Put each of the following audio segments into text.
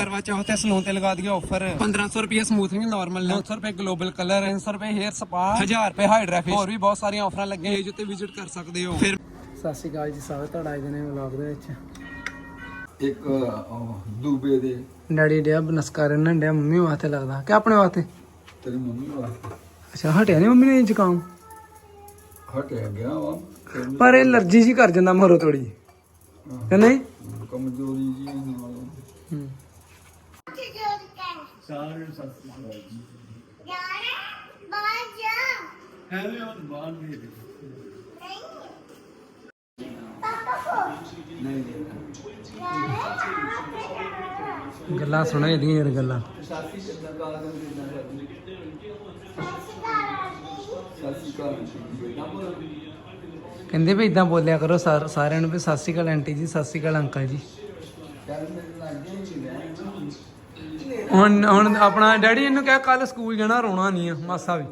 ਕਰਵਾ ਚੌਥ ਤੇ ਸਲੂਨ ਤੇ ਲਗਾ ਦਿਆ ਆਫਰ 1500 ਰੁਪਏ ਸਮੂਥਨਿੰਗ ਨਾਰਮਲ 900 ਰੁਪਏ ਗਲੋਬਲ ਕਲਰ 300 ਰੁਪਏ ਹੇਅਰ ਸਪਾ 1000 ਰੁਪਏ ਹਾਈਡਰਾ ਫੇਸ ਹੋਰ ਵੀ ਬਹੁਤ ਸਾਰੀਆਂ ਆਫਰਾਂ ਲੱਗੀਆਂ। ਹੋਈਆਂ ਜਿੱਤੇ ਵਿਜ਼ਿਟ ਕਰ ਸਕਦੇ ਹੋ। ਫਿਰ ਸਤਿ ਸ਼੍ਰੀ ਅਕਾਲ ਜੀ ਸਾਰੇ ਤੁਹਾਡਾ ਅੱਜ ਦੇ ਨੇ ਵਲੌਗ ਦੇ ਵਿੱਚ। ਇੱਕ ਦੂਬੇ ਦੇ। ਡੈਡੀ ਡਿਆ ਬਨਸਕਾ ਰਹਿਣਾ ਡਿਆ ਮੰਮੀ ਵਾਸਤੇ ਲੱਗਦਾ। ਕਿ ਆਪਣੇ ਵਾਸਤੇ? ਤੇਰੀ ਮੰਮੀ ਵਾਸਤੇ। ਅੱਛਾ ਹਟਿਆ ਨਹੀਂ ਮੰਮੀ ਨੇ ਜ਼ੁਕਾਮ ਹਟਿਆ ਗਿਆ ਵਾ। ਪਰ ਇਹ ਅਲਰਜੀ ਜੀ ਕਰ ਜਾਂਦਾ ਮਰੋ ਥੋੜੀ ਨਹੀਂ? ਕਮਜ਼ੋਰੀ ਜੀ ਨਾਲ। ਹੂੰ। ਗੱਲਾਂ ਸੁਣਾ ਇਹਦੀਆਂ ਯਾਰ ਗੱਲਾਂ। ਕਹਿੰਦੇ ਵੀ ਇਦਾਂ ਬੋਲਿਆ ਕਰੋ ਸਾਰ- ਸਾਰਿਆਂ ਨੂੰ ਵੀ ਸਤਿ ਸ਼੍ਰੀ ਅਕਾਲ ਆਂਟੀ ਜੀ ਸਤਿ ਸ਼੍ਰੀ ਅਕਾਲ ਅੰਕਲ ਜੀ ਹੁਣ ਹੁਣ ਆਪਣਾ ਡੈਡੀ ਇਹਨੂੰ ਕਹਿ ਕੱਲ ਸਕੂਲ ਜਾਣਾ, ਰੋਣਾ ਨਹੀਂ ਆ, ਮਾਸਾ ਵੀ।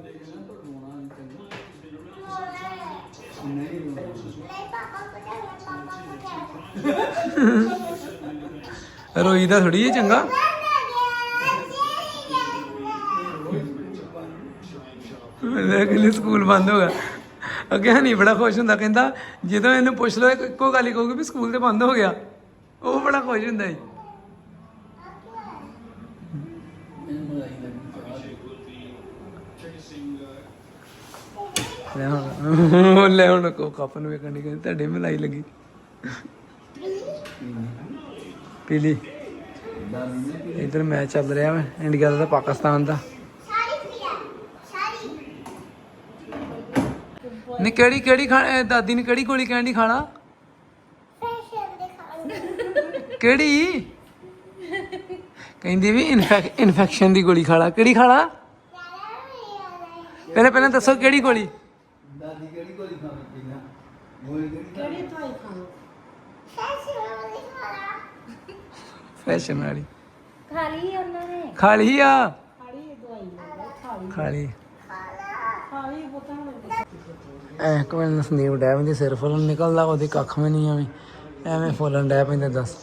ਰੋਈ ਦਾ ਥੋੜੀ ਹੈ ਚੰਗਾ। ਮੈਂ ਕਹਿੰਦੀ ਸਕੂਲ ਬੰਦ ਹੋ ਗਿਆ। ਅੱਗੇ ਹਨੀ ਬੜਾ ਖੁਸ਼ ਹੁੰਦਾ, ਕਹਿੰਦਾ ਜਦੋਂ ਇਹਨੂੰ ਪੁੱਛ ਲਓ, ਇੱਕੋ ਗੱਲ ਹੀ ਕਹੂਗੀ ਵੀ ਸਕੂਲ ਤੇ ਬੰਦ ਹੋ ਗਿਆ। ਉਹ ਬੜਾ ਖੁਸ਼ ਹੁੰਦਾ ਜੀ ਲੈ ਹੁਣ ਉਹ ਲੈ ਹੁਣ ਕੋ ਕੱਪ ਨੂੰ ਵੇਖਣ ਦੀ ਕਹਿੰਦੀ ਤੁਹਾਡੇ ਮਲਾਈ ਲੱਗੀ। ਪੀਲੀ। ਇਧਰ ਮੈਚ ਚੱਲ ਰਿਹਾ ਵਾ, ਇੰਡੀਆ ਦਾ ਤੇ ਪਾਕਿਸਤਾਨ ਦਾ। ਨੀ ਕਿਹੜੀ ਕਿਹੜੀ ਖਾ ਦਾਦੀ ਨੇ ਕਿਹੜੀ ਗੋਲੀ ਕਹਿਣ ਦੀ ਖਾਣਾ? ਕਿਹੜੀ? ਕਹਿੰਦੀ ਵੀ ਇਨਫੈਕਸ਼ਨ ਦੀ ਗੋਲੀ ਖਾਲਾ ਕਿਹੜੀ ਖਾਲਾ ਪਹਿਲੇ ਪਹਿਲਾਂ ਦੱਸੋ ਕਿਹੜੀ ਗੋਲੀ? ਫੈਸ਼ਨ ਵਾਲੀ ਖਾਲੀ ਉਹਨਾਂ ਨੇ? ਖਾ ਲਈ ਆ? ਖਾਲੀ ਦਵਾਈ। ਖਾਲੀ ਖਾ ਲਈ। ਖਾਲੀ ਪਤਾ ਐ ਕੋਲ ਸੰਦੀਪ ਡੈਮ ਦੀ ਸਿਰ ਫੁੱਲ ਨਿਕਲਦਾ ਉਹਦੀ ਕੱਖ ਵੀ ਨਹੀਂ ਆਵੇਂ ਐਵੇਂ ਫੁੱਲਣ ਡੈ ਪੈਂਦੇ ਦੱਸ।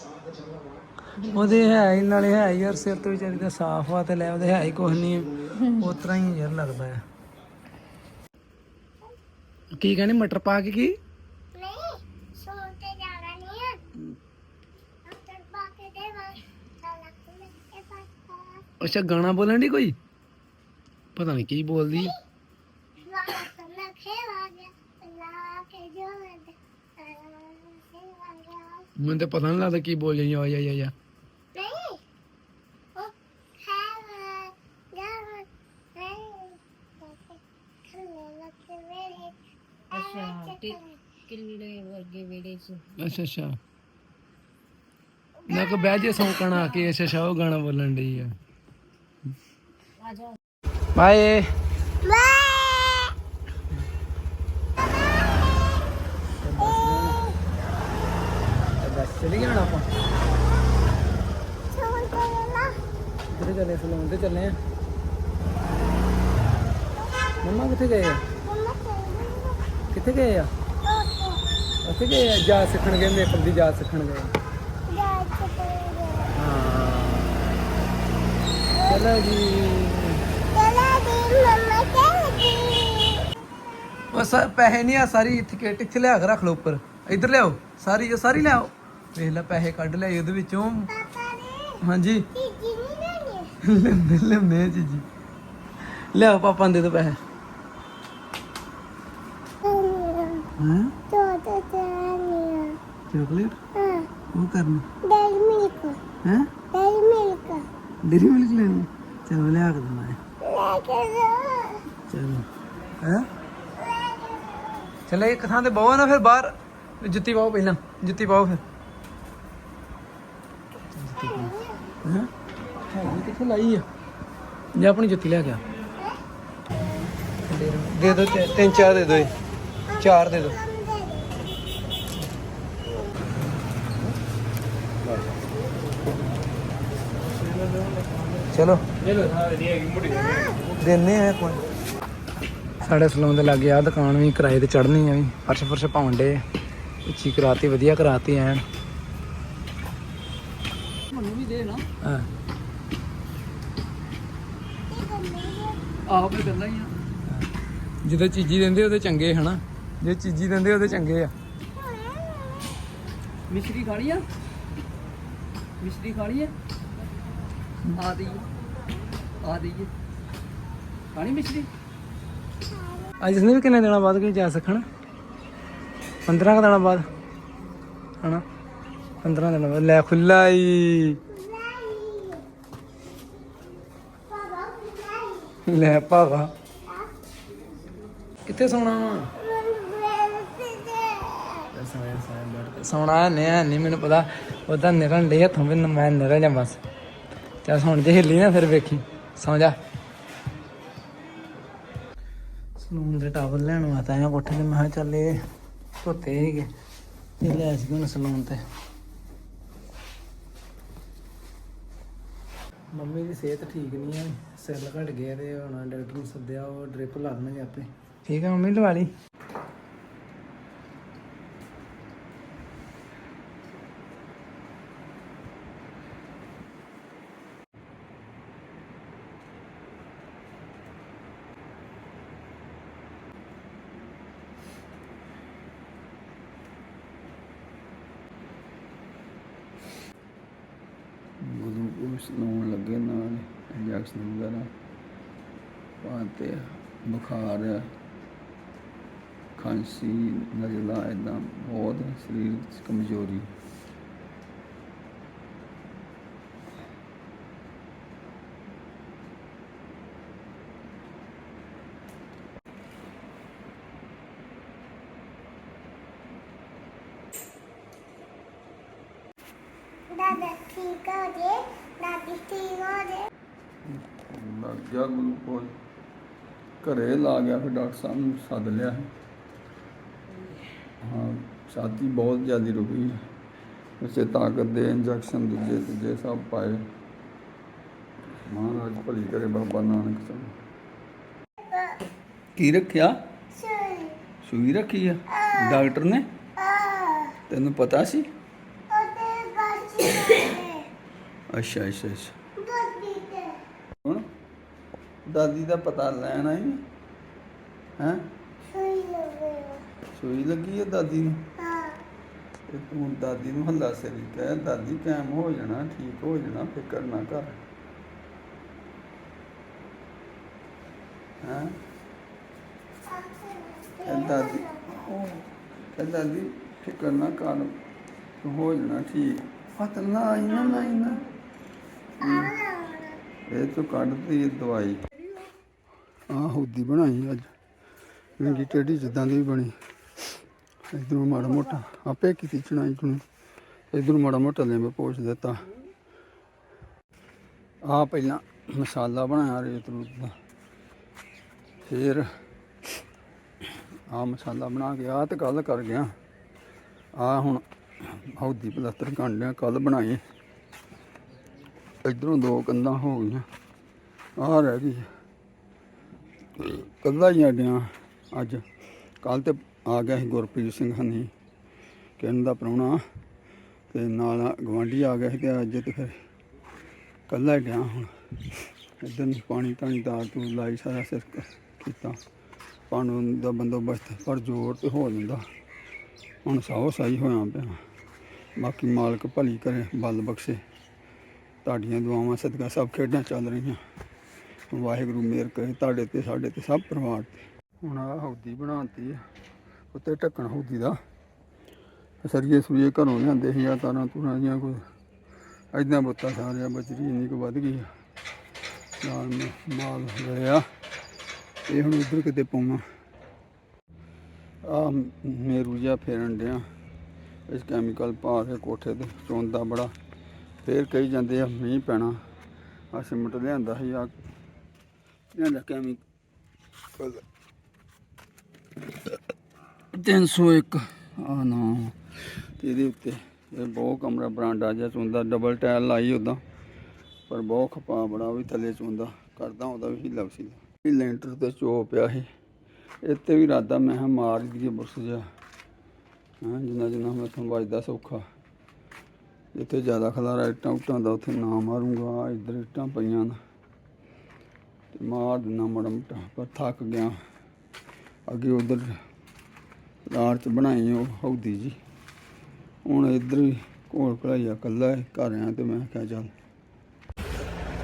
ਉਹਦੇ ਹੈ ਹੀ ਨਾਲੇ ਹੈ ਯਾਰ ਸਿਰ ਤੋਂ ਵਿਚਾਰੀ ਦਾ ਸਾਫ਼ ਆ ਤੇ ਲੈ ਉਹਦੇ ਹੈ ਹੀ ਕੁਝ ਨਹੀਂ। ਉਸ ਤਰ੍ਹਾਂ ਹੀ ਯਾਰ ਲੱਗਦਾ ਆ। ਕੀ ਕਹਿੰਦੇ ਮਟਰ ਪਾ ਕੇ ਕੀ? ਨਹੀਂ ਸੋਤੇ ਜਾਣਾ ਨਹੀਂ ਹੈ ਅੰਦਰ ਪਾ ਕੇ ਦੇ ਵਾ ਸਾਲਾ ਕੁਲੇ ਕੇ ਪਾਸ ਅੱਛਾ ਗਾਣਾ ਬੋਲਣ ਦੀ ਕੋਈ? ਪਤਾ ਨਹੀਂ ਕੀ ਬੋਲਦੀ। ਮੈਨੂੰ ਤਾਂ ਪਤਾ ਨਹੀਂ ਲੱਗਦਾ ਕੀ ਬੋਲ ਰਹੀ ਆ। ਆ ਆ ਆ ਨਹੀਂ ਉਹ ਖੇਵਾ ਗਿਆ ਨਹੀਂ ਖਲੇ ਲੱਗੇ ਵੇਲੇ ਅੱਛਾ ਕਿੱਲੇ ਵਰਗੇ ਵੇੜੇ ਚ? ਅੱਛਾ ਅੱਛਾ। ਮੈਂ ਕਿ ਬਹਿ ਜੇ ਸੌਂਕਣ ਆ ਕੇ ਅੱਛਾ ਅੱਛਾ ਉਹ ਗਾਣਾ ਬੋਲਣ ਡਈ ਆ। ਆ ਜਾ। ਬਾਏ। ਚਲੀ ਹੁਣ ਆਪਾਂ। ਕਿੱਥੇ ਚੱਲੇ ਸਲੂਨ ਤੇ ਚੱਲੇ ਆ। ਮੰਮਾ ਕਿੱਥੇ ਗਏ ਆ? ਕਿੱਥੇ ਗਏ ਆ? ਉੱਥੇ ਗਏ ਆ? ਜਾ ਸਿੱਖਣ ਗਏ ਮੇਕਅਪ ਦੀ ਜਾ ਸਿੱਖਣ ਗਏ? ਜਾ ਹਾਂ। ਚਲੋ ਜੀ। ਚਲਾ ਮੰਮਾ ਉਹ ਸਰ ਪੈਸੇ ਨਹੀਂ ਆ ਸਾਰੀ ਟਿਕਟ ਇੱਥੇ ਲਿਆ ਕੇ ਰੱਖ ਲਓ ਉੱਪਰ। ਇੱਧਰ ਲਿਆਓ ਸਾਰੀ ਇਹ ਸਾਰੀ ਲਿਆਓ। ਵੇਖ ਲੈ ਪੈਸੇ ਕੱਢ ਲਿਆਈ ਉਹਦੇ ਵਿੱਚੋਂ। ਹਾਂਜੀ। ਲੈਂਦੇ ਲੈਂਦੇ ਚੀਜੀ। ਲਿਆਓ ਪਾਪਾ ਦੇ ਦੋ ਪੈਸੇ। ਹਾਂ ਤੋਤਾ ਚਾਨੀਆ ਚਾਕਲੇਟ ਹਾਂ ਉਹ ਕਰਨੀ ਡੈਰੀ ਮਿਲਕ ਹੈ ਡੈਰੀ ਮਿਲਕ ਡੇਰੀ ਮਿਲਕ ਲੈਣੀ ਚਲੋ ਲਿਆ ਕੇ ਦਿੰਦਾ ਹੈ ਲੈ ਕੇ ਜਾ ਚਲੋ ਹੈ ਚਲੇ ਇੱਕ ਥਾਂ ਤੇ ਬਹੁ ਨਾ ਫਿਰ ਬਾਹਰ ਜੁੱਤੀ ਪਾਓ ਪਹਿਲਾਂ ਜੁੱਤੀ ਪਾਓ ਫਿਰ ਹੈ ਹੈਗੀ ਕਿੱਥੇ ਲਾਈ ਆ ਜਾਂ ਆਪਣੀ ਜੁੱਤੀ ਲੈ ਗਿਆ ਦੇ ਦੋ ਤਿੰਨ- ਤਿੰਨ ਚਾਰ ਦੇ ਦੋ ਚਾਰ ਦੇ ਦਿਓ ਚਲੋ। ਦਿੰਨੇ ਆ ਕੋਈ ਸਾਡੇ ਸਲੋਨ ਦੇ ਲਾਗੇ ਆ ਦੁਕਾਨ ਵੀ ਕਿਰਾਏ ਤੇ ਚੜਨੀ ਆ ਵੀ। ਫਰਸ਼ ਫਰਸ਼ ਪਾਉਣ ਡੇ ਉੱਚੀ ਕਰਾਤੀ ਵਧੀਆ ਕਰਾਤੀ ਐਨ। ਮੈਨੂੰ ਵੀ ਦੇ ਨਾ। ਹਾਂ। ਕਰਨਾ ਹੀ ਆ। ਜਿਹਦੇ ਚੀਜ਼ੀ ਦਿੰਦੇ ਉਹਦੇ ਚੰਗੇ ਹਨਾ। ਜੇ ਚੀਜ਼ੀ ਦਿੰਦੇ ਉਹਦੇ ਚੰਗੇ ਆ। ਮਿਸ਼ਰੀ ਖਾਣੀ ਆ? ਮਿਸ਼ਰੀ ਖਾਣੀ ਆ? ਆ ਦੀ ਆ ਦੀ ਖਾਣੀ ਮਿਸ਼ਰੀ? ਅੱਜ ਨੇ ਵੀ ਕਿੰਨੇ ਦਿਨਾਂ ਬਾਅਦ ਕਿ ਜਾ ਸਕਣ 15 ਕੁ ਦਿਨਾਂ ਬਾਅਦ ਹਨਾ? 15 ਦਿਨਾਂ ਬਾਅਦ। ਲੈ ਖੁੱਲਾ ਈ। ਲੈ ਭਾਵਾ। ਕਿੱਥੇ ਸੌਣਾ ਵਾ? ਸੌਣਾ ਨਹੀਂ ਨਹੀਂ, ਮੈਨੂੰ ਪਤਾ ਉਹਦਾ ਨਿਕਲਣ ਦੇ ਹੱਥੋਂ ਵੀ ਮੈਂ ਨਿਕਲ ਜਾ ਬਸ। ਚੱਲ ਹੁਣ ਜੇ ਹਿੱਲੀ ਨਾ ਫਿਰ ਵੇਖੀ, ਸੌਂ ਜਾ। ਸਲੂਨ ਦੇ ਟਾਵਲ ਲੈਣ ਵਾਸਤੇ ਆਇਆ ਕੋਠੇ ਤੇ ਮੈਂ ਕਿਹਾ ਧੋਤੇ ਸੀਗੇ ਤੇ ਲੈ ਸੀ ਹੁਣ ਸਲੂਨ ਤੇ। ਮੰਮੀ ਦੀ ਸਿਹਤ ਠੀਕ ਨਹੀਂ ਹੈ ਸੈੱਲ ਘਟ ਗਏ ਤੇ ਹੁਣ ਡਾਕਟਰ ਨੂੰ ਸੱਦਿਆ, ਉਹ ਡ੍ਰਿਪ ਲਾ ਦੇਣਗੇ ਆਪੇ। ਠੀਕ ਹੈ ਮੰਮੀ, ਲਵਾ ਲਈ ਗਲੂਕੋਸ ਲਾਉਣ ਲੱਗੇ ਨਾਲ ਇੰਜੈਕਸ਼ਨ ਵਗੈਰਾ ਪਾਤੇ ਬੁਖਾਰ ਖਾਂਸੀ ਨਜ਼ਲਾ ਇਦਾਂ ਬਹੁਤ ਸਰੀਰ 'ਚ ਕਮਜ਼ੋਰੀ ਦਾਦਾ ਠੀਕ ਹੋ ਜੇ ਦਾਦੀ ਠੀਕ ਹੋ ਜੇ ਲੱਗ ਗਿਆ ਗਲੂਕੋਸ ਘਰੇ ਲਾ ਗਿਆ ਫਿਰ ਡਾਕਟਰ ਸਾਹਿਬ ਨੂੰ ਸੱਦ ਲਿਆ। ਹਾਂ ਛਾਤੀ ਬਹੁਤ ਜ਼ਿਆਦਾ ਰੁਕੀ। ਉਸੇ ਤਾਕਤ ਦੇ ਇੰਜੈਕਸ਼ਨ ਦੂਜੇ ਤੀਜੇ ਸਭ ਪਾਏ। ਮਹਾਰਾਜ ਭਲੀ ਕਰੇ ਬਾਬਾ ਨਾਨਕ ਸਾਹਿਬ ਕੀ ਰੱਖਿਆ? ਸੋਈ ਰੱਖੀ ਆ? ਡਾਕਟਰ ਨੇ? ਤੈਨੂੰ ਪਤਾ ਸੀ? ਅੱਛਾ ਅੱਛਾ ਅੱਛਾ। ਦਾਦੀ ਦਾ ਪਤਾ ਲੈਣ ਆਈ ਹੈ? ਸੋਈ ਲੱਗੀ ਹੈ ਦਾਦੀ ਨੂੰ? ਹਾਂ। ਤੇ ਤੂੰ ਦਾਦੀ ਨੂੰ ਹੱਲਾ ਸਰੀ ਕਹਿ ਦਾਦੀ ਕਾਇਮ ਹੋ ਜਾਣਾ ਠੀਕ ਹੋ ਜਾਣਾ ਫਿਕਰ ਨਾ ਕਰ। ਹਾਂ? ਦਾਦੀ ਉਹ ਦਾਦੀ ਫਿਕਰ ਨਾ ਕਰ ਤੂੰ ਹੋ ਜਾਣਾ ਠੀਕ। ਹੱਥ ਨਾ ਆਈ ਨਾ ਇਹ ਤੂੰ ਕੱਢਦੀ ਦਵਾਈ। ਆ ਹੌਦੀ ਬਣਾਈ ਅੱਜ। ਮਹਿੰਗੀ ਟੇਢੀ ਜਿੱਦਾਂ ਦੀ ਵੀ ਬਣੀ। ਇਧਰੋਂ ਮਾੜਾ ਮੋਟਾ, ਆਪੇ ਕੀਤੀ ਚਣਾਈ ਚੁਣੀ। ਇਧਰੋਂ ਮਾੜਾ ਮੋਟਾ ਲੈਂਬੇ ਪੋਚ ਦਿੱਤਾ। ਆ ਪਹਿਲਾਂ ਮਸਾਲਾ ਬਣਾਇਆ ਰੇਤ ਰੂਤ ਦਾ। ਫਿਰ ਆ ਮਸਾਲਾ ਬਣਾ ਕੇ ਆ ਤੇ ਕੱਲ ਕਰ ਗਿਆ। ਆ ਹੁਣ ਹੌਦੀ ਪਲਸਤਰ ਕਾਂਡਿਆ ਕੱਲ ਬਣਾਏ ਇਧਰੋਂ ਦੋ ਕੰਧਾਂ ਹੋ ਗਈਆਂ। ਆ ਰਹਿ ਗਈ। ਕੱਲਾ ਹੀ ਅੱਡਿਆਂ ਅੱਜ। ਕੱਲ ਤੇ ਆ ਗਿਆ ਸੀ ਗੁਰਪ੍ਰੀਤ ਸਿੰਘ ਹਨੀ ਕਿਰਨ ਦਾ ਪ੍ਰਾਹੁਣਾ। ਤੇ ਨਾਲ ਗਵਾਂਢੀ ਆ ਗਿਆ ਸੀ ਤੇ ਅੱਜ ਤੇ ਫਿਰ ਕੱਲਾ ਹੀ ਡਿਆ ਹੁਣ। ਇਧਰ ਨੂੰ ਪਾਣੀ ਤਾਣੀ ਦਾਰ ਤੂੰ ਲਾਈ ਸਾਰਾ ਸਿਰ ਕੀਤਾ। ਪਾਣੀ ਦਾ ਬੰਦੋਬਸਤ ਪਰ ਜ਼ੋਰ ਤੇ ਹੋ ਜਾਂਦਾ। ਹੁਣ ਸਾਹੋ ਸਹੀ ਹੋਇਆ ਪਿਆ। ਬਾਕੀ ਮਾਲਕ ਭਲੀ ਕਰੇ, ਬਲ ਬਖਸ਼ੇ। ਤੁਹਾਡੀਆਂ ਦੁਆਵਾਂ ਸਦਕਾ ਸਭ ਖੇਡਾਂ ਚੱਲ ਰਹੀਆਂ। ਵਾਹਿਗੁਰੂ ਮਿਹਰ ਕਰੇ, ਤੁਹਾਡੇ ਤੇ, ਸਾਡੇ ਤੇ ਸਭ ਪਰਿਵਾਰ ਤੇ। ਹੁਣ ਆ ਹੌਦੀ ਬਣਾਤੀ ਆ, ਉੱਤੇ ਢੱਕਣ ਹੌਦੀ ਦਾ। ਸਰੀਏ ਸੂਏ ਘਰੋਂ ਲਿਆਂਦੇ ਸੀ ਆ ਤਾਰਾਂ ਤੁਰਾਂ ਦੀਆਂ ਕੋਈ ਐਦਾਂ ਬੁੱਤਾ ਸਾਰਿਆ ਬਜਰੀ ਇੰਨੀ ਕੁ ਵੱਧ ਗਈ ਨਾਲ ਮਾਲ ਲਿਆ ਇਹ ਹੁਣ ਉਧਰ ਕਿਤੇ ਪਾਵਾਂ ਆ ਮੇਰੂ ਜਿਹਾ ਫੇਰਨ ਡਿਆ। ਇਸ ਕੈਮੀਕਲ ਪਾ ਕੇ ਕੋਠੇ ਤੇ ਚੋਂਦਾ ਬੜਾ। ਫੇਰ ਕਹੀ ਜਾਂਦੇ ਆ, ਮੀਂਹ ਪੈਣਾ। ਆ ਸਿਮਟ ਲਿਆਂਦਾ ਸੀ ਆ ਲਿਆਂਦਾ ਕੈਮੀਕਲ 301 ਆ ਨਾ ਤੇ ਇਹਦੇ ਉੱਤੇ ਇਹ ਬਹੁਤ ਕਮਰਾ ਬਰਾਂਡਾ ਜਿਹਾ ਚੁੰਦਾ ਡਬਲ ਟਾਇਲ ਲਾਈ ਉਦਾਂ ਪਰ ਬਹੁਤ ਖਪਾ ਬੜਾ ਵੀ ਥੱਲੇ ਚੁੰਦਾ ਕਰਦਾ ਉਹਦਾ ਵੀ ਹਿੱਲਾ ਸੀ ਇਹ ਲੈਂਟਰ ਤੇ ਚੋ ਪਿਆ ਸੀ ਇੱਥੇ ਵੀ ਰਾਦਾ ਮੈਂ ਕਿਹਾ ਮਾਰ ਹੀ ਦਈਏ ਬੁਰਸ ਜਿਹਾ ਹਾਂ ਜਿੰਨਾ ਜਿੰਨਾ ਮੈਂ ਤੁਹਾਨੂੰ ਵੱਜਦਾ ਸੌਖਾ ਜਿੱਥੇ ਜ਼ਿਆਦਾ ਖਲਾਰਾ ਇੱਟਾਂ ਉੱਟਾਂ ਦਾ ਉੱਥੇ ਨਾ ਮਾਰੂੰਗਾ ਇੱਧਰ ਇੱਟਾਂ ਪਈਆਂ ਨੇ ਤੇ ਮਾਰ ਦਿਨਾ ਮਾੜਾ ਮੋਟਾ ਪਰ ਥੱਕ ਗਿਆ। ਅੱਗੇ ਉਧਰ ਰਾਤ ਚ ਬਣਾਈ ਉਹ ਹੌਦੀ ਜੀ। ਹੁਣ ਇੱਧਰ ਹੀ ਕੋਲ ਕਲਾਈਆ ਕੱਲਾ ਹੈ ਘਰ ਆ ਤੇ ਮੈਂ ਕਿਹਾ ਚੱਲ।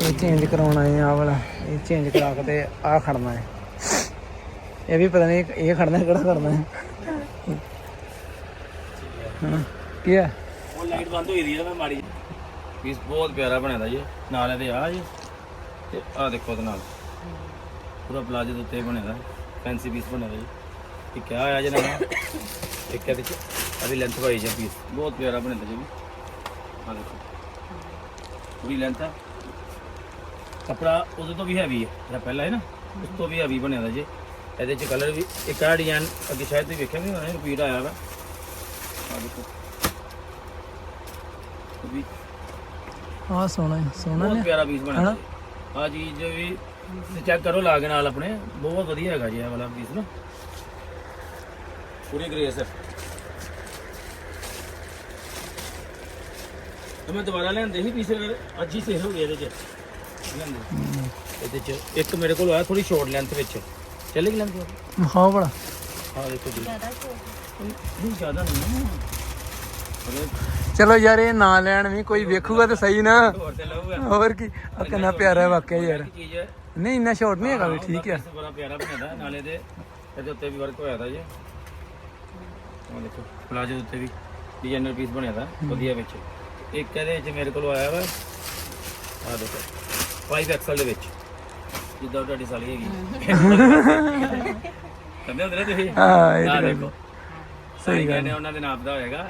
ਇਹ ਚੇਂਜ ਕਰਾਉਣ ਆਏ ਆ ਆਹ ਵਾਲਾ ਇਹ ਚੇਂਜ ਕਰਾ ਕੇ ਤੇ ਆ ਖੜਨਾ ਹੈ ਇਹ ਵੀ ਪਤਾ ਨਹੀਂ ਇਹ ਖੜਨਾ ਹੈ, ਕਿਹੜਾ ਖੜਨਾ ਹੈ ਹਾਂ ਕੀ ਹੈ ਉਹ ਲਾਈਟ ਬੰਦ ਹੋਈ ਦੀ ਆ ਮੈਂ ਮਾੜੀ ਪੀਸ ਬਹੁਤ ਪਿਆਰਾ ਬਣਿਆ ਦਾ ਜੀ ਨਾਲ ਇਹਦੇ ਆ ਜੀ। ਤੇ ਆ ਦੇਖੋ ਉਹਦੇ ਨਾਲ। ਪੂਰਾ ਪਲਾਜੋ ਦੇ ਉੱਤੇ ਬਣਿਆ ਦਾ ਫੈਂਸੀ ਪੀਸ ਬਣਿਆ ਦਾ ਜੀ। ਇੱਕ ਆ ਆ ਜਨਾ ਇੱਕ ਇਹਦੇ ਚ ਅਦੀ ਲੈਂਥ ਵਾਈ ਜੀ ਪੀਸ ਬਹੁਤ ਪਿਆਰਾ ਬਣਿਆ ਦਾ ਜੀ। ਆ ਦੇਖੋ ਪੂਰੀ ਲੈਂਥ ਆ। ਕਪੜਾ ਉਹਦੇ ਤੋਂ ਵੀ ਹੈਵੀ ਹੈ ਜਿਹੜਾ ਪਹਿਲਾ ਹੈ ਨਾ ਉਸ ਤੋਂ ਵੀ ਹੈਵੀ ਬਣਿਆ ਦਾ ਜੀ। ਇਹਦੇ ਚ ਕਲਰ ਵੀ ਇੱਕ ਆ ਡਿਜ਼ਾਈਨ ਅੱਗੇ ਸ਼ਾਇਦ ਤੁਸੀਂ ਵੇਖਿਆ ਨਹੀਂ ਹੋਣਾ ਰਿਪੀਟ ਆਇਆ ਵਾ। ਆ ਦੇਖੋ। ਇਹ ਵੀ ਆ ਸੋਹਣਾ ਹੈ ਸੋਹਣਾ ਬਹੁਤ ਪਿਆਰਾ ਪੀਸ ਬਣਿਆ ਹਨਾ? ਆ ਚੀਜ਼ ਵੀ ਚੈੱਕ ਕਰੋ ਲਾ ਕੇ ਨਾਲ ਆਪਣੇ। ਬਹੁਤ ਵਧੀਆ ਹੈਗਾ ਜੀ ਇਹ ਵਾਲਾ ਪੀਸ ਨਾ। ਪੂਰੀ ਗ੍ਰੇਸ ਹੈ। ਤੇ ਮੈਂ ਦੁਬਾਰਾ ਲਿਆਂਦੇ ਸੀ ਪੀਸ ਅੱਜ ਹੀ ਸੇਲ ਹੋ ਗਿਆ ਇਹਦੇ ਚ। ਲਿਆਂਦੇ। ਇਹਦੇ ਚ ਇੱਕ ਮੇਰੇ ਕੋਲ ਆਇਆ ਥੋੜੀ ਸ਼ਾਰਟ ਲੈਂਥ ਵਿੱਚ। ਚੱਲੇਗੀ ਲੈਂਥ ਹਾਂ ਬੜਾ। ਹਾਂ ਦੇਖੋ ਜੀ। ਨਹੀਂ ਜ਼ਿਆਦਾ ਨਹੀਂ ਹੈ। ਮਤਲਬ ਚਲੋ ਯਾਰ ਇਹ ਨਾ ਲੈਣ ਵੀ ਕੋਈ ਵੇਖੂਗਾ ਤੇ ਸਹੀ ਨਾ। ਹੋਰ ਤੇ ਲਊਗਾ। ਹੋਰ ਕੀ। ਆ ਕਿੰਨਾ ਪਿਆਰਾ ਹੈ। ਵਾਕਿਆ ਯਾਰ। ਚੀਜ਼ ਹੈ। ਨਹੀਂ ਇੰਨਾ ਸ਼ਾਰਟ ਨਹੀਂ ਹੈਗਾ ਵੀ ਠੀਕ ਹੈ। ਬੜਾ ਪਿਆਰਾ ਬਣਾਦਾ ਨਾਲੇ ਦੇ ਇਹਦੇ ਉੱਤੇ ਵੀ ਵਰਕ ਹੋਇਆ ਦਾ ਜੀ। ਆਹ ਦੇਖੋ ਪਲਾਜੋ ਦੇ ਉੱਤੇ ਵੀ ਡਿਜ਼ਾਈਨਰ ਪੀਸ ਬਣਿਆ ਦਾ ਵਧੀਆ ਵਿੱਚ। ਇੱਕ ਇਹਦੇ ਵਿੱਚ ਮੇਰੇ ਕੋਲ ਆਇਆ ਵਾ ਆ ਦੇਖੋ 5 ਐਕਸਲ ਦੇ ਵਿੱਚ। ਜਿੱਦਾਂ ਤੁਹਾਡੀ ਸਾਲੀ ਹੈਗੀ। ਕਹਿੰਦੇ ਹੁੰਦੇ ਨੇ ਤੁਸੀਂ? ਹਾਂ ਇਹ ਗੱਲ ਦੇਖੋ। ਸਹੀ ਗੱਲ ਨੇ ਉਹਨਾਂ ਦੇ ਨਾਪ ਦਾ ਹੋਏਗਾ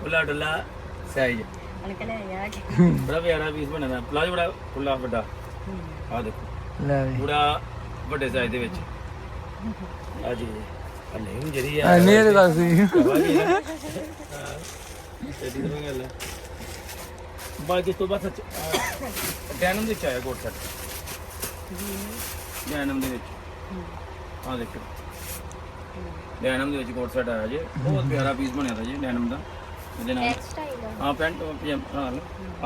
ਖੁੱਲਾ ਡੁੱਲਾ ਸਾਈਜ਼ ਅਨਕਲ ਯਾਰ ਬੜਾ ਪਿਆਰਾ ਪੀਸ ਬਣਿਆ ਦਾ ਪਲਾਜੋ ਬੜਾ ਖੁੱਲਾ ਵੱਡਾ। ਆ ਦੇਖੋ। ਲੈ ਵੀ। ਪੂਰਾ ਵੱਡੇ ਸਾਈਜ਼ ਦੇ ਵਿੱਚ। ਆ ਜੀ ਆ ਨਹੀਂ ਜਿਹੜੀ ਆ ਆ ਨਹੀਂ ਇਹ ਤਾਂ ਗੱਲ ਸੀ ਐਡੀ ਤਰ੍ਹਾਂ ਗੱਲ ਹੈ ਬਾਕੀ ਇਸ ਤੋਂ ਬਾਅਦ ਸੱਚ ਡੈਨਮ ਦੇ ਵਿੱਚ ਆਇਆ ਕੋਟ ਸੈਟ ਡੈਨਮ ਦੇ ਵਿੱਚ। ਆ ਦੇਖੋ। ਡੈਨਮ ਦੇ ਵਿੱਚ ਕੋਟ ਸੈਟ ਆਇਆ ਜੀ। ਬਹੁਤ ਪਿਆਰਾ ਪੀਸ ਬਣਿਆ ਦਾ ਜੀ ਡੈਨਮ ਦਾ। ਇਹਦੇ ਨਾਲ ਸਟਾਈਲ ਆ। ਪੈਂਟ ਪਜਾਮਾ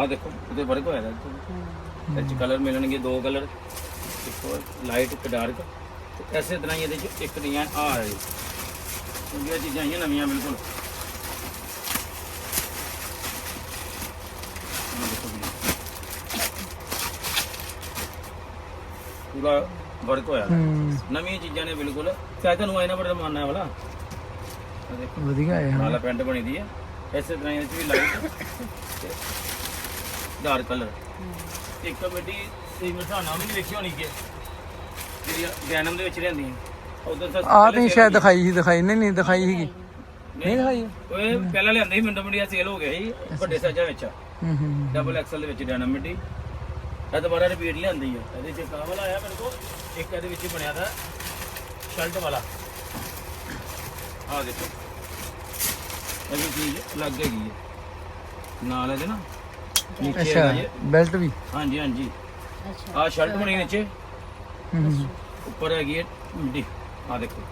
ਆ ਦੇਖੋ ਇਹਦੇ ਵਰਕ ਹੋਇਆ ਦਾ ਚ ਕਲਰ ਮਿਲਣਗੇ ਦੋ ਕਲਰ ਇੱਕ ਲਾਈਟ ਇੱਕ ਡਾਰਕ ਤੇ ਐਸੇ ਤਰ੍ਹਾਂ ਹੀ ਇਹਦੇ ਚ ਇੱਕ ਡਿਜ਼ਾਈਨ ਆ ਹੈ ਕਿਉਂਕਿ ਇਹ ਚੀਜ਼ਾਂ ਆਈਆਂ ਨਵੀਆਂ ਬਿਲਕੁਲ। ਦੇਖੋ। ਪੂਰਾ ਵਰਕ ਹੋਇਆ। ਹੂੰ। ਨਵੀਆਂ ਚੀਜ਼ਾਂ ਨੇ ਬਿਲਕੁਲ। ਸ਼ਾਇਦ ਤੁਹਾਨੂੰ ਆਇਨਾ ਬੜਾ ਮਾਨਣਾ ਵਾਲਾ। ਆਹ ਦੇਖੋ। ਵਧੀਆ ਹੈ ਹਾਂ। ਨਾਲ ਪੈਂਟ ਬਣੀ ਦੀ ਹੈ। ਇਸੇ ਤਰ੍ਹਾਂ ਇਹਦੇ ਚ ਵੀ ਲਾਈਟ ਤੇ ਡਾਰਕ ਕਲਰ ਇੱਕ ਕਮੇਟੀ ਤੇ ਮਸਾਨਾ ਵੀ ਨੀ ਵੇਖੀ ਹੋਣੀ ਕਿ ਜਿਹੜੀ ਗੈਨਮ ਦੇ ਵਿੱਚ ਰਹਿੰਦੀ ਉਧਰ ਤਾਂ ਆ ਤੁਸੀਂ ਸ਼ਾਇਦ ਦਿਖਾਈ ਸੀ ਦਿਖਾਈ ਨਹੀਂ ਨਹੀਂ ਦਿਖਾਈ ਸੀਗੀ। ਨਹੀਂ ਦਿਖਾਈ। ਓਏ ਪਹਿਲਾਂ ਲਿਆਂਦੇ ਸੀ ਮਿੰਟੋ ਮਿੰਟੀਆ ਸੇਲ ਹੋ ਗਿਆ ਸੀ ਵੱਡੇ ਸਾਈਜ਼ਾਂ ਵਿੱਚ। ਹੂੰ ਹੂੰ ਡਬਲ ਐਕਸਲ ਦੇ ਵਿੱਚ ਡੈਨਮ ਮਿੱਟੀ। ਇਹ ਦੁਬਾਰਾ ਰਿਪੀਟ ਲਿਆਂਦੀ ਹੈ ਇਹਦੇ ਚ ਕਾਵਲ ਆਇਆ ਮੇਰੇ ਕੋਲ ਇੱਕ ਇਹਦੇ ਵਿੱਚ ਬਣਿਆ ਦਾ ਸ਼ਰਟ ਵਾਲਾ। ਆਹ ਦੇਖੋ। ਇਹ ਵੀ ਚੀਜ਼ ਲੱਗ ਹੈਗੀ ਹੈ ਨਾਲ ਇਹਦੇ ਨਾ ਨੀਚੇ ਅੱਛਾ ਹੈਗਾ ਜੀ। ਬੈਲਟ ਵੀ। ਹਾਂਜੀ ਹਾਂਜੀ। ਅੱਛਾ। ਆਹ ਸ਼ਰਟ ਬਣੀ ਨੀਚੇ। ਉੱਪਰ ਹੈਗੀ ਹੈ ਮਿੱਟੀ ਆਹ ਦੇਖੋ।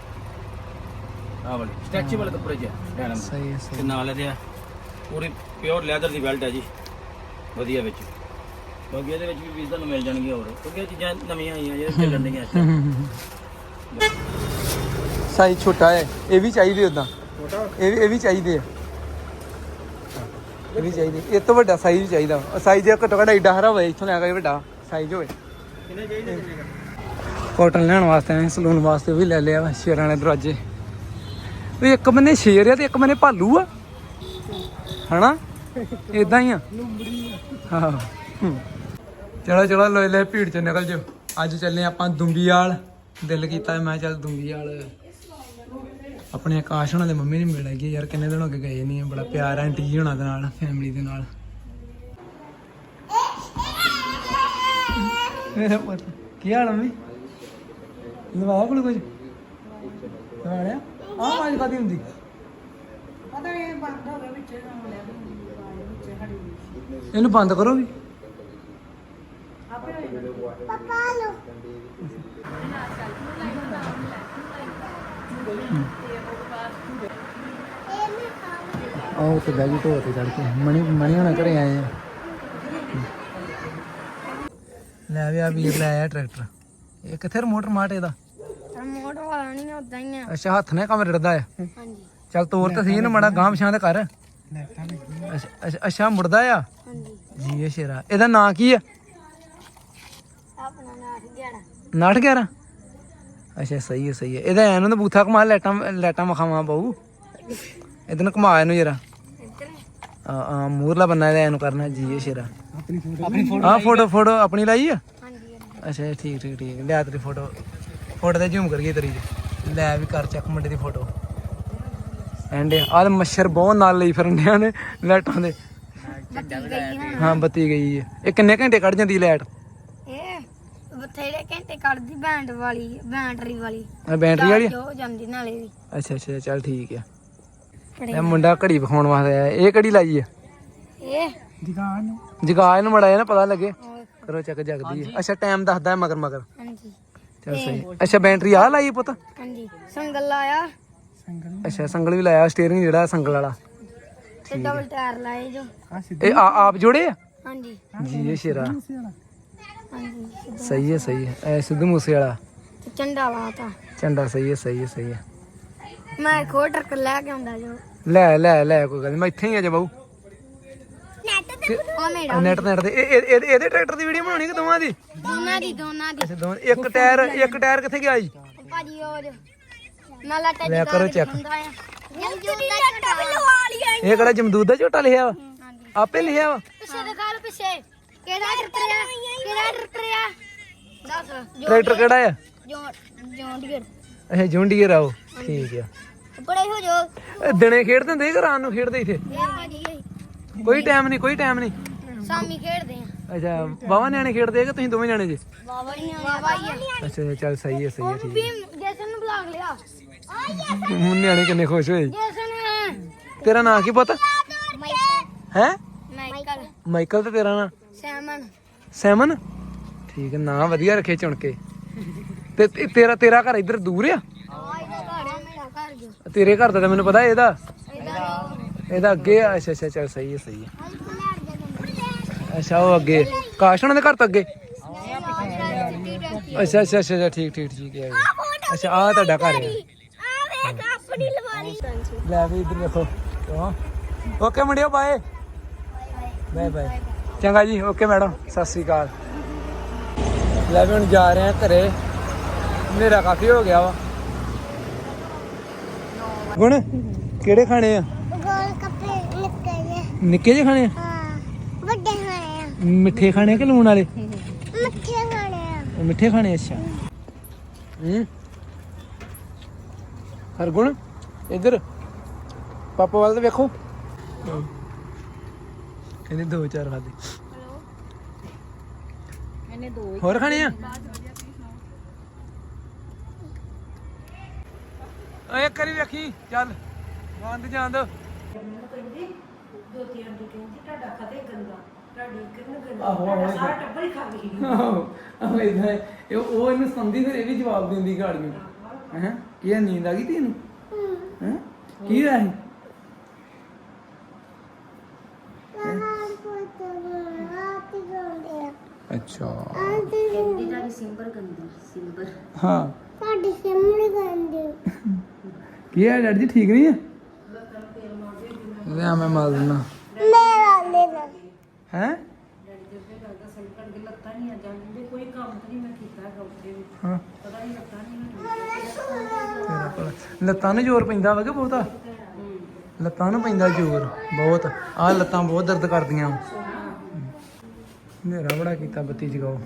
ਆਹ ਵਾਲੀ। ਸਟ੍ਰੈਚੇਬਲ ਕੱਪੜੇ ਚ ਡੈਨਮ ਸਹੀ ਹੈ ਤੇ ਸਹੀ ਨਾਲ ਇਹਦੇ ਆ ਪੂਰੀ ਪਿਓਰ ਲੈਦਰ ਦੀ ਬੈਲਟ ਹੈ ਜੀ। ਵਧੀਆ ਵਿੱਚ। ਬਾਕੀ ਇਹਦੇ ਵਿੱਚ ਵੀ ਪੀਸ ਤੁਹਾਨੂੰ ਮਿਲ ਜਾਣਗੇ ਹੋਰ। ਕਿਉਂਕਿ ਇਹ ਚੀਜ਼ਾਂ ਨਵੀਆਂ ਆਈਆਂ ਜਿਹੜੀਆਂ ਚੱਲਣ ਡੀਆਂ ਇਸ time। ਸਾਈਜ਼ ਛੋਟਾ ਹੈ। ਇਹ ਵੀ ਚਾਹੀਦੇ ਉਦਾਂ ਇਹ ਵੀ ਇਹ ਵੀ ਚਾਹੀਦੇ ਆ। ਇਹ ਵੀ ਚਾਹੀਦੇ। ਇਹ ਤੋਂ ਵੱਡਾ ਸਾਈਜ਼ ਵੀ ਚਾਹੀਦਾ। ਸਾਈਜ਼ ਘੱਟੋ ਘੱਟ ਏਡਾ ਹਰਾ ਹੋਵੇ ਇੱਥੋਂ ਲੈ ਕੇ ਵੱਡਾ। ਸਾਈਜ਼ ਹੋਵੇ। ਕਾਟਨ ਲੈਣ ਵਾਸਤੇ ਆਏ ਸਲੂਨ ਵਾਸਤੇ ਵੀ ਲੈ ਲਿਆ ਸ਼ੇਰਾਂ ਵਾਲੇ ਦਰਵਾਜ਼ੇ। ਵੀ ਇੱਕ ਬੰਨੇ ਸ਼ੇਰ ਆ ਤੇ ਇੱਕ ਬੰਨੇ ਭਾਲੂ ਆ। ਹਨਾ? ਇਦਾਂ ਹੀ ਆ। ਹਾਂ। ਚਲੋ ਚਲੋ ਲੋਏ ਲੈ ਭੀੜ ਚ ਨਿਕਲ ਜਾਓ। ਅੱਜ ਚੱਲੇ ਆਪਾਂ ਦੁੰਬੀਵਾਲ ਦਿਲ ਕੀਤਾ ਮੈਂ ਚੱਲ ਦੁੰਬੀਵਾਲ ਆਪਣੇ ਆਕਾਸ਼ ਹੋਣਾ ਦੇ ਮੰਮੀ ਨੂੰ ਮਿਲ ਗਈ ਯਾਰ ਕਿੰਨੇ ਦਿਨ ਹੋ ਗਏ ਗਏ ਨਹੀਂ ਬੜਾ ਪਿਆਰ ਆਂਟੀ ਜੀ ਹੋਣਾ ਦੇ ਨਾਲ ਫੈਮਿਲੀ ਦੇ ਨਾਲ। ਮੇਰਾ ਪੁੱਤ ਕੀ ਹਾਲ ਆ ਮੰਮੀ? ਲਵਾਇਆ ਕੋਲ ਕੁਝ? ਲਵਾਇਆ ਆਹ ਆਵਾਜ਼ ਕਾਦੀ ਹੁੰਦੀ? ਇਹਨੂੰ ਬੰਦ ਕਰੋ ਵੀ ਪਾਪਾ ਲੋ ਇਹ ਮੈਂ ਖਾਣਾ ਆਹ ਤੇ ਬੈਗੀ ਢੋ ਤੇ ਚੜ ਕੇ ਮਣੀ ਮਣੀ ਹੋਣਾ ਘਰੇ ਆਏ ਆ। ਲੈ ਵੀ ਆ ਵੀਰ ਲੈ ਆਇਆ ਟਰੈਕਟਰ। ਇਹ ਕਿੱਥੇ ਰਿਮੋਟ ਮਾਟ ਇਹਦਾ? ਰਿਮੋਟ ਵਾਲਾ ਨਹੀਂ ਉਦਾਂ ਹੀ ਆ। ਅੱਛਾ ਹੱਥ ਨੇ ਕੰਮ ਰੜਦਾ ਆ। ਹਾਂਜੀ। ਚੱਲ ਤੋਰ ਤੇ ਸਹੀ ਇਹਨੂੰ ਮੜਾ ਗਾਂ ਪਛਾਂ ਤੇ ਕਰ। ਅੱਛਾ- ਅੱਛਾ ਅੱਛਾ ਮੁੜਦਾ ਆ? ਹਾਂਜੀ। ਜੀ ਇਹ ਸ਼ੇਰਾ ਇਹਦਾ ਨਾਂ ਕੀ ਆ? ਆਪਣਾ ਨਾਮ 11 ਨਾਟ 11 ਅੱਛਾ ਸਹੀ ਹੈ ਸਹੀ ਹੈ ਇਹਦਾ ਐਨੂੰ ਤਾਂ ਬੂਥਾ ਕਮਾ ਲੈਟਾਂ ਲੈਟਾਂ ਮਖਾਵਾਂ ਬਾਊ। ਇਹਦੇ ਨੂੰ ਘੁਮਾ ਇਹਨੂੰ ਜਰਾ। ਇੱਧਰ। ਆ ਆ ਮੂਰਲਾ ਬੰਨਾ ਇਹਦਾ ਐਨੂੰ ਕਰਨਾ ਜੀ ਇਹ ਸ਼ੇਰਾ। ਆਪਣੀ ਫੋਟੋ ਆਪਣੀ ਫੋਟੋ ਆ। ਫੋਟੋ ਫੋਟੋ ਆਪਣੀ ਲਾਈ ਆ? ਹਾਂਜੀ ਅੱਛਾ ਠੀਕ ਠੀਕ ਠੀਕ। ਲਿਆ ਤੇਰੀ ਫੋਟੋ। ਫੋਟੋ ਤੇ ਜ਼ੂਮ ਕਰੀਏ ਤੇਰੀ। ਲੈ ਵੀ ਕਰ ਚੱਕ ਮੁੰਡੇ ਦੀ ਫੋਟੋ। ਐਂਡ ਆਹ ਮੱਛਰ ਬਹੁਤ ਨਾਲ ਲਈ ਫਿਰਨਿਆਂ ਨੇ ਲਾਈਟਾਂ ਦੇ। ਹਾਂ ਬੱਤੀ ਗਈ ਹੈ ਇਹ ਕਿੰਨੇ ਘੰਟੇ ਕੱਢ ਜਾਂਦੀ ਲਾਈਟ? ਇਹ ਬਥੇਰੇ ਘੰਟੇ ਕੱਢਦੀ ਬੈਂਡ ਵਾਲੀ ਬੈਟਰੀ ਵਾਲੀ। ਆ ਬੈਟਰੀ ਵਾਲੀ ਆ? ਜੋ ਜਾਂਦੀ ਨਾਲੇ ਵੀ। ਅੱਛਾ ਅੱਛਾ ਚੱਲ ਠੀਕ ਆ। ਇਹ ਮੁੰਡਾ ਘੜੀ ਵਿਖਾਉਣ ਵਾਸਤੇ ਆਇਆ। ਇਹ ਘੜੀ ਲਾਈ ਆ? ਇਹ ਜਗਾ ਇਹਨੂੰ। ਮੜਾ ਨਾ ਪਤਾ ਲੱਗੇ। ਕਰੋ ਚੱਕ ਜਗਦੀ ਹੈ। ਅੱਛਾ ਟਾਈਮ ਦੱਸਦਾ ਹੈ ਮਗਰ ਮਗਰ। ਹਾਂਜੀ। ਚੱਲ ਸਹੀ। ਅੱਛਾ ਬੈਟਰੀ ਆ ਲਾਈ ਪੁੱਤ? ਹਾਂਜੀ। ਸੰਗਲ ਲਾਇਆ। ਅੱਛਾ ਸੰਗਲ ਵੀ ਲਾਇਆ ਸਟੀਅਰਿੰਗ ਜਿਹੜਾ ਸੰਗਲ ਵਾਲਾ। ਤੇ ਡਬਲ ਟਾਇਰ ਲਾਏ ਜੋ। ਇਹ ਆ- ਆਪ ਜੋੜੇ ਆ? ਹਾਂਜੀ। ਜੀ ਇਹ ਸ਼ੇਰਾ। ਹਾਂਜੀ ਸਹੀ ਹੈ ਸਹੀ ਹੈ। ਐ ਸਿੱਧੂ ਮੂਸੇ ਵਾਲਾ। ਤੇ ਝੰਡਾ ਲਾਤਾ। ਝੰਡਾ ਸਹੀ ਹੈ ਸਹੀ ਹੈ ਸਹੀ ਹੈ। ਮੈਂ ਇੱਕ ਹੋਰ ਟਰੱਕ ਲੈ ਕੇ ਆਉਂਦਾ ਜੋ। ਲੈ ਲੈ ਲੈ ਕੋਈ ਗੱਲ ਨੀ। ਮੈਂ ਇੱਥੇ ਹੀ ਆ ਜਾ ਬਾਊ। ਮੇਰਾ ਨੈਟ ਨੈਟ ਤੇ ਇਹ- ਇਹ- ਇਹਦੇ ਇਹਦੇ ਟਰੈਕਟਰ ਦੀ ਵੀਡੀਓ ਬਣਾਉਣੀ ਕਿ ਦੋਵਾਂ ਦੀ? ਦੋਨਾਂ ਦੀ ਦੋਨਾਂ ਦੀ। ਅੱਛਾ ਦੋਵਾਂ ਦੀ। ਇੱਕ ਟਾਇਰ ਇੱਕ ਟਾਇਰ ਕਿੱਥੇ ਗਿਆ ਜੀ? ਭਾਜੀ ਉਹ ਜੋ ਨਾਲਾ ਟੱਚ ਲੈ ਕਰੋ check। ਜਮਜੂਦ ਦਾ ਝੰਡਾ ਵੀ ਲਵਾ ਲਿਆ ਇਹ ਕਿਹੜਾ ਜਮਦੂਦ ਦਾ ਝੋਟਾ ਲਿਖਿਆ ਵਾ? ਆਪੇ ਲਿਖਿਆ ਵਾ? ਪਿੱਛੇ ਪਿੱਛੇ। ਕਿਹੜਾ ਟਰੈਕਟਰ ਆ? ਕਿਹੜਾ ਟਰੈਕਟਰ ਆ? ਦੱਸ। ਜੋ ਟਰੈਕਟਰ ਕਿਹੜਾ ਆ? ਜੋ ਜੌਨ ਡੀਅਰ ਅੱਛਾ ਜੁੰਡੀਅਰ ਆ ਉਹ। ਠੀਕ ਆ। ਬੜੇ ਹੋ ਜੋ ਇਹ ਦਿਨੇ ਖੇਡਦੇ ਹੁੰਦੇ ਕਿ ਰਾਤ ਨੂੰ ਖੇਡਦੇ ਇੱਥੇ? ਇਹ ਭਾਜੀ ਕੋਈ ਟਾਈਮ ਨਹੀਂ ਕੋਈ ਟਾਈਮ ਨਹੀਂ। ਸਾਮੀ ਖੇਡਦੇ ਆ। ਅੱਛਾ ਬਾਵਾ ਨਿਆਣੇ ਖੇਡਦੇ ਆ ਕਿ ਤੁਸੀਂ ਦੋਵੇਂ ਜਾਣੇ ਜੀ? ਵਾਵਾ ਹੀ ਆ ਹੀ ਅੱਛਾ ਚੱਲ ਸਹੀ ਹੈ ਸਹੀ ਹੈ ਠੀਕ ਭੀਮ ਜੈਸਨ ਨੂੰ ਬੁਲਾ ਲਿਆ। ਹੈ ਹੁਣ ਨਿਆਣੇ ਕਿੰਨੇ ਖੁਸ਼ ਹੋਏ? ਜੈਸਨ। ਤੇਰਾ ਨਾਂ ਕੀ ਪੁੱਤ? ਮਾਈਕਲ। ਹੈ? ਮਾਈਕਲ। ਮਾਈਕਲ ਤੇ ਤੇਰਾ ਨਾਂ? ਸੈਮਨ। ਸੈਮਨ? ਠੀਕ ਹੈ ਨਾਂ ਵਧੀਆ ਰੱਖੇ ਚੁਣ ਕੇ। ਤੇ ਤੇ- ਤੇਰਾ ਤੇਰਾ ਘਰ ਇੱਧਰ ਦੂਰ ਆ? ਆ ਇਹਦਾ ਘਰ ਆ ਮੇਰਾ ਘਰ ਜੋ। ਤੇਰੇ ਘਰ ਦਾ ਤਾਂ ਮੈਨੂੰ ਪਤਾ ਇਹਦਾ। ਇਹਦਾ ਇਹਦਾ ਅੱਗੇ ਆ ਅੱਛਾ ਅੱਛਾ ਚੱਲ ਸਹੀ ਹੈ ਸਹੀ ਹੈ। ਅੱਛਾ ਉਹ ਅੱਗੇ। ਕਾਸ਼ ਉਹਨਾਂ ਦੇ ਘਰ ਤੋਂ ਅੱਗੇ? ਅੱਛਾ ਅੱਛਾ ਅੱਛਾ ਅੱਛਾ, ਠੀਕ ਠੀਕ ਠੀਕ ਹੈ ਅੱਛਾ ਆ ਤੁਹਾਡਾ ਘਰ ਹੈ। ਲੈ ਵੀ ਇੱਧਰ ਦੇਖੋ ਓਕੇ ਮੁੰਡਿਓ ਬਾਏ ਬਾਏ ਬਾਏ ਚੰਗਾ ਜੀ ਓਕੇ ਮੈਡਮ ਸਤਿ ਸ੍ਰੀ ਅਕਾਲ। ਲੈ ਵੀ ਹੁਣ ਜਾ ਰਹੇ ਆ ਘਰੇ। ਹਨੇਰਾ ਕਾਫੀ ਹੋ ਗਿਆ ਵਾ। ਗੁਣ ਕਿਹੜੇ ਖਾਣੇ ਆ? ਗੋਲ ਨਿੱਕੇ ਜਿਹੇ। ਖਾਣੇ ਆ? ਹਾਂ ਵੱਡੇ ਖਾਣੇ ਆ। ਮਿੱਠੇ ਖਾਣੇ ਆ ਕਿ ਲੂਣ ਵਾਲੇ? ਮਿੱਠੇ ਖਾਣੇ ਆ। ਮਿੱਠੇ ਖਾਣੇ ਅੱਛਾ। ਹੂੰ। ਹਰਗੁਣ ਇੱਧਰ। ਪਾਪਾ ਵੱਲ ਤੇ ਵੇਖੋ। ਕਹਿੰਦੇ ਦੋ ਚਾਰ ਖਾਦੇ। ਇਹਨੇ ਦੋ ਹੋਰ ਖਾਣੇ ਆ? ਓਏ ਕਰੀ ਵੇਖੀ ਚੱਲ। ਬੰਦ ਜਾਂਦ ਆਹੋ ਆਹੋ ਸਾਰਾ ਟੱਬਰ ਹੀ ਖਾ ਗਈ ਆਹੋ ਇਦਾਂ ਇਹ ਉਹ ਇਹਨੂੰ ਸੰਦੀ ਫਿਰ ਇਹ ਵੀ ਜਵਾਬ ਦਿੰਦੀ ਗਾੜੀਆਂ। ਹੈ? ਕੀ ਆ, ਨੀਂਦ ਆ ਗਈ ਤੈਨੂੰ? ਹੈ? ਕੀ ਹੋਇਆ ਸੀ ਅੱਛਾ। ਕਹਿੰਦੀ ਦਾ ਸਿੰਬਰ ਗੰਦਾ ਸਿੰਬਰ। ਹਾਂ। ਸਾਡੀ ਸਿਮੜੀ ਗੰਦੇ। ਕੀ ਹੈ ਡੈਡੀ ਜੀ ਠੀਕ ਨਹੀਂ ਹੈ ਲੈ ਮੈਂ ਮਾਰ ਦਿੰਦਾ। ਮੇਰਾ ਲੈਣਾ ਹੈ? ਹਾਂ। ਤੇਰਾ ਭਲਾ। ਲੱਤਾਂ ਨੂੰ ਜ਼ੋਰ ਪੈਂਦਾ ਵਾ ਕਿ ਬਹੁਤਾ? ਲੱਤਾਂ ਨੂੰ ਪੈਂਦਾ ਜ਼ੋਰ ਬਹੁਤ। ਆਹ ਲੱਤਾਂ ਬਹੁਤ ਦਰਦ ਕਰਦੀਆਂ। ਹਨੇਰਾ ਬੜਾ ਕੀਤਾ ਬੱਤੀ ਜਗਾਓ।